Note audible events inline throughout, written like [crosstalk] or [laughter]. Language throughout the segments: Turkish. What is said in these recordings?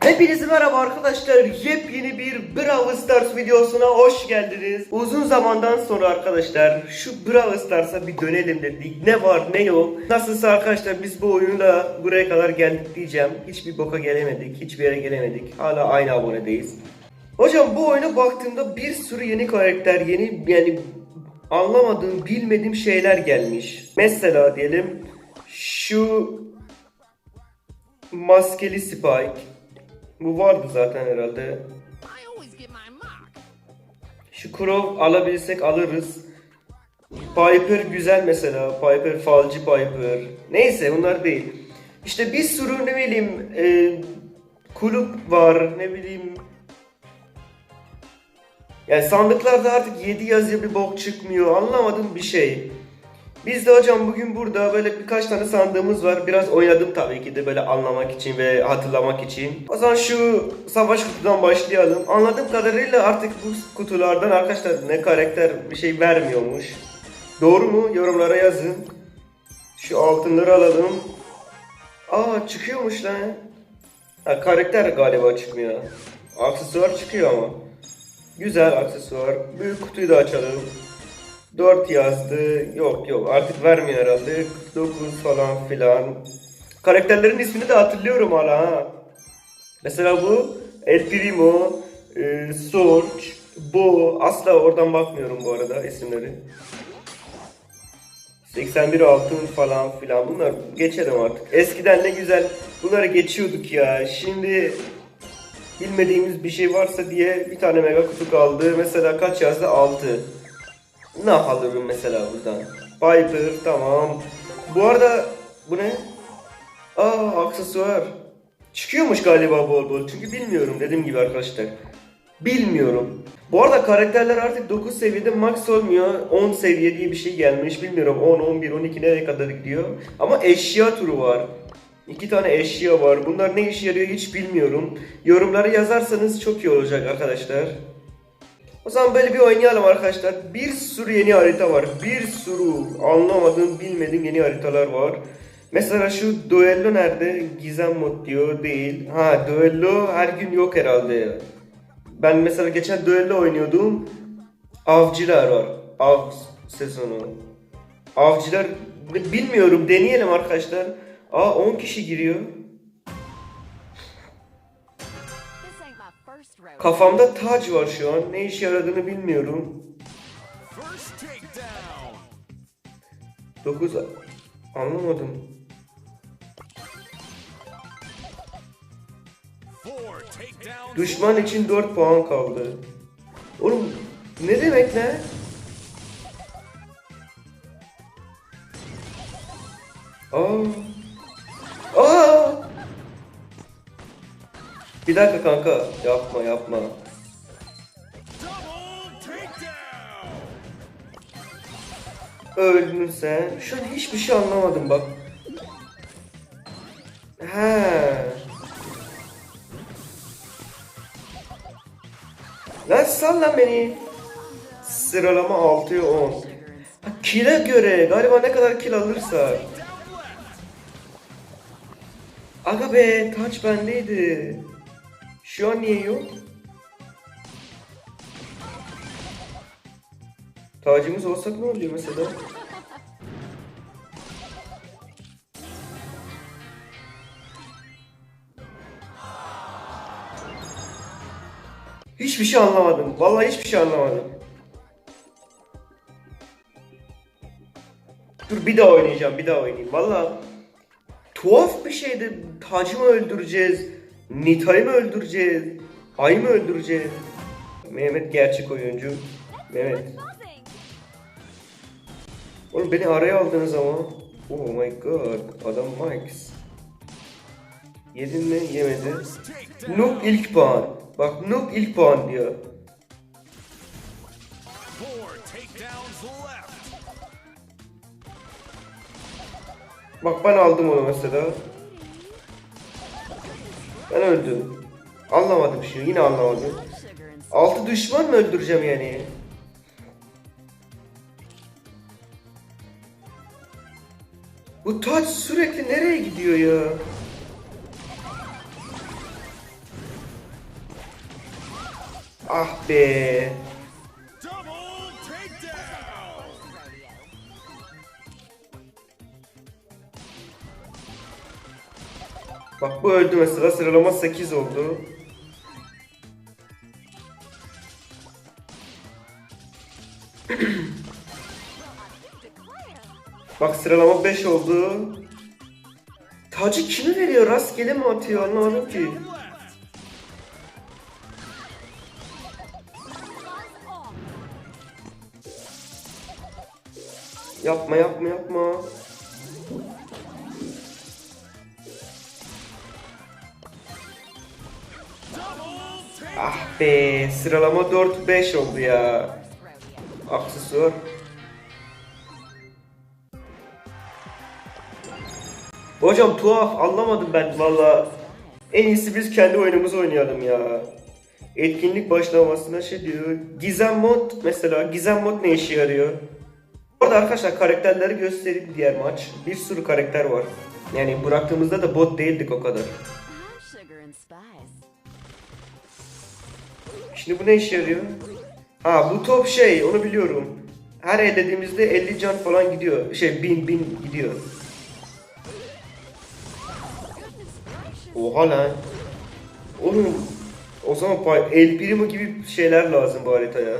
Hepinize merhaba arkadaşlar. Yepyeni bir Brawl Stars videosuna hoş geldiniz. Uzun zamandan sonra arkadaşlar şu Brawl Stars'a bir dönelim dedik. Ne var ne yok. Nasılsa arkadaşlar biz bu oyunla buraya kadar geldik diyeceğim. Hiçbir boka gelemedik. Hiçbir yere gelemedik. Hala aynı abonedeyiz. Hocam bu oyuna baktığımda bir sürü yeni karakter, yeni yani anlamadığım, bilmediğim şeyler gelmiş. Mesela diyelim şu maskeli Spike. Bu vardı zaten herhalde. Şu Crow alabilsek alırız. Piper güzel mesela. Piper falcı Piper. Neyse bunlar değil. İşte bir sürü ne bileyim e, kulüp var ne bileyim. Yani sandıklarda artık 7 yazıyor bir bok çıkmıyor. Anlamadım bir şey. Biz de hocam bugün burada böyle birkaç tane sandığımız var. Biraz oynadım tabii ki de böyle anlamak için ve hatırlamak için. O zaman şu savaş kutudan başlayalım. Anladığım kadarıyla artık bu kutulardan arkadaşlar ne karakter bir şey vermiyormuş. Doğru mu? Yorumlara yazın. Şu altınları alalım. Aa çıkıyormuş lan. Ha, karakter galiba çıkmıyor. Aksesuar çıkıyor ama. Güzel aksesuar. Büyük kutuyu da açalım. 4 yazdı. Yok yok artık vermiyor herhalde. 49 falan filan. Karakterlerin ismini de hatırlıyorum hala ha. Mesela bu El Primo, e, Sorge, Bo. Asla oradan bakmıyorum bu arada isimleri. 81 altın falan filan bunlar geçelim artık. Eskiden ne güzel bunları geçiyorduk ya. Şimdi bilmediğimiz bir şey varsa diye bir tane mega kutu kaldı. Mesela kaç yazdı? 6. Ne alırım mesela buradan? Piper tamam. Bu arada bu ne? Aa aksesuar. Çıkıyormuş galiba bol bol. Çünkü bilmiyorum dediğim gibi arkadaşlar. Bilmiyorum. Bu arada karakterler artık 9 seviyede max olmuyor. 10 seviye diye bir şey gelmiş. Bilmiyorum 10, 11, 12 nereye kadar gidiyor. Ama eşya turu var. İki tane eşya var. Bunlar ne işe yarıyor hiç bilmiyorum. Yorumlara yazarsanız çok iyi olacak arkadaşlar. O zaman böyle bir oynayalım arkadaşlar. Bir sürü yeni harita var. Bir sürü anlamadığım, bilmediğim yeni haritalar var. Mesela şu duello nerede? Gizem mod diyor değil. Ha duello her gün yok herhalde. Ben mesela geçen duello oynuyordum. Avcılar var. Av sezonu. Avcılar bilmiyorum deneyelim arkadaşlar. Aa 10 kişi giriyor. Kafamda tac var şu an. Ne işe yaradığını bilmiyorum. First takedown. 9 anlamadım. Düşman için 4 puan kaldı. Oğlum ne demek lan? Aa. Aa. Bir dakika kanka. Yapma yapma. Öldün sen. Şu an hiçbir şey anlamadım bak. He. Lan sal lan beni. Sıralama 6'ya 10. Ha, Kill'e göre galiba ne kadar kill alırsa. Aga be taç bendeydi. Yok? Tacımız olsak ne oluyor mesela? Hiçbir şey anlamadım. Vallahi hiçbir şey anlamadım. Dur bir daha oynayacağım, bir daha oynayayım. Vallahi tuhaf bir şeydi. Tacı mı öldüreceğiz? Nita'yı mı öldüreceğiz? Ay'ı mı öldüreceğiz? Mehmet gerçek oyuncu. Mehmet. Oğlum beni araya aldınız ama. Oh my god. Adam Max. Yedin mi? Yemedi. Noob ilk puan. Bak Noob ilk puan diyor. Bak ben aldım onu mesela. Ben öldüm. Anlamadım şunu yine anlamadım. Altı düşman mı öldüreceğim yani? Bu taç sürekli nereye gidiyor ya? Ah be. Bak bu öldü mesela sıralama 8 oldu. [clears throat] Bak sıralama 5 oldu. Tacı kime veriyor? Rastgele mi atıyor? Anlamadım ki. Yapma yapma yapma. Be sıralama 4-5 oldu ya. Aksesuar. Hocam tuhaf anlamadım ben valla. En iyisi biz kendi oyunumuzu oynayalım ya. Etkinlik başlamasına şey diyor. Gizem mod mesela Gizem mod ne işe yarıyor? Orada arkadaşlar karakterleri göstereyim diğer maç. Bir sürü karakter var. Yani bıraktığımızda da bot değildik o kadar. Şimdi bu ne işe yarıyor? Ha bu top şey onu biliyorum. Her ellediğimizde 50 can falan gidiyor. Şey 1000 bin gidiyor. Goodness gracious. Oha lan. Oğlum o zaman el birimi gibi şeyler lazım bu haritaya.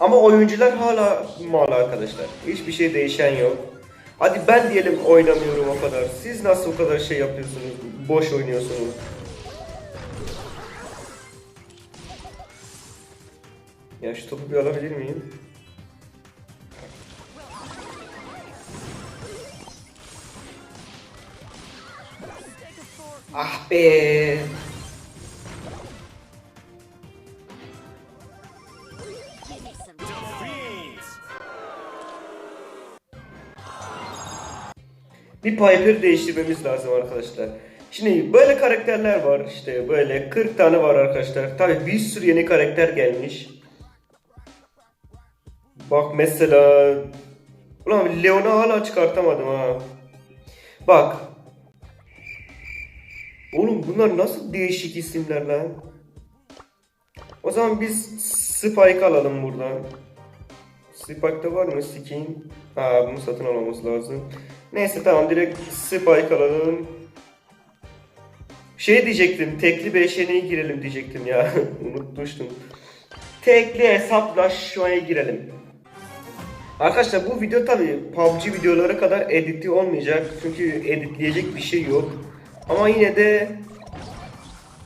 Ama oyuncular hala mal arkadaşlar. Hiçbir şey değişen yok. Hadi ben diyelim oynamıyorum o kadar. Siz nasıl o kadar şey yapıyorsunuz? Boş oynuyorsunuz. Ya şu topu bir alabilir miyim? Ah be. Bir Piper değiştirmemiz lazım arkadaşlar. Şimdi böyle karakterler var işte böyle 40 tane var arkadaşlar. Tabi bir sürü yeni karakter gelmiş. Bak mesela Ulan Leon'u hala çıkartamadım ha. Bak. Oğlum bunlar nasıl değişik isimler lan? O zaman biz Spike alalım buradan. Spike'da var mı skin? Ha bunu satın almamız lazım. Neyse tamam direkt Spike alalım. Şey diyecektim, tekli beşeneyi girelim diyecektim ya. [laughs] Unutmuştum. Tekli hesaplaşmaya girelim. Arkadaşlar bu video tabi PUBG videoları kadar editi olmayacak. Çünkü editleyecek bir şey yok. Ama yine de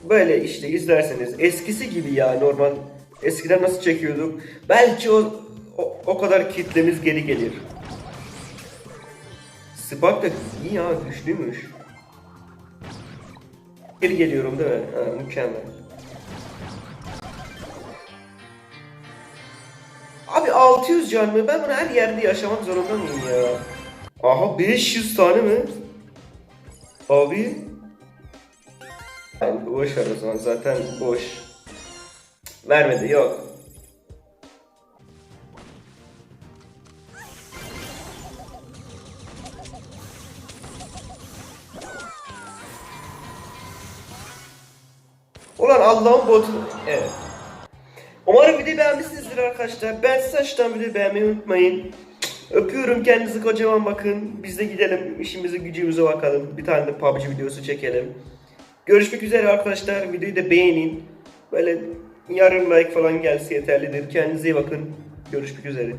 böyle işte izlerseniz eskisi gibi ya normal eskiden nasıl çekiyorduk belki o o, o kadar kitlemiz geri gelir. Spark da iyi ya güçlüymüş. Geri geliyorum değil mi? Ha, mükemmel. Abi 600 can mı? Ben bunu her yerde yaşamak zorunda mıyım ya? Aha 500 tane mi? Abi. Yani boş ver o zaman zaten boş. Vermedi yok. Allah'ın botu. Evet. Umarım videoyu beğenmişsinizdir arkadaşlar. Ben size açıdan videoyu beğenmeyi unutmayın. Öpüyorum kendinizi kocaman bakın. Biz de gidelim işimize gücümüze bakalım. Bir tane de PUBG videosu çekelim. Görüşmek üzere arkadaşlar. Videoyu da beğenin. Böyle yarım like falan gelse yeterlidir. Kendinize iyi bakın. Görüşmek üzere.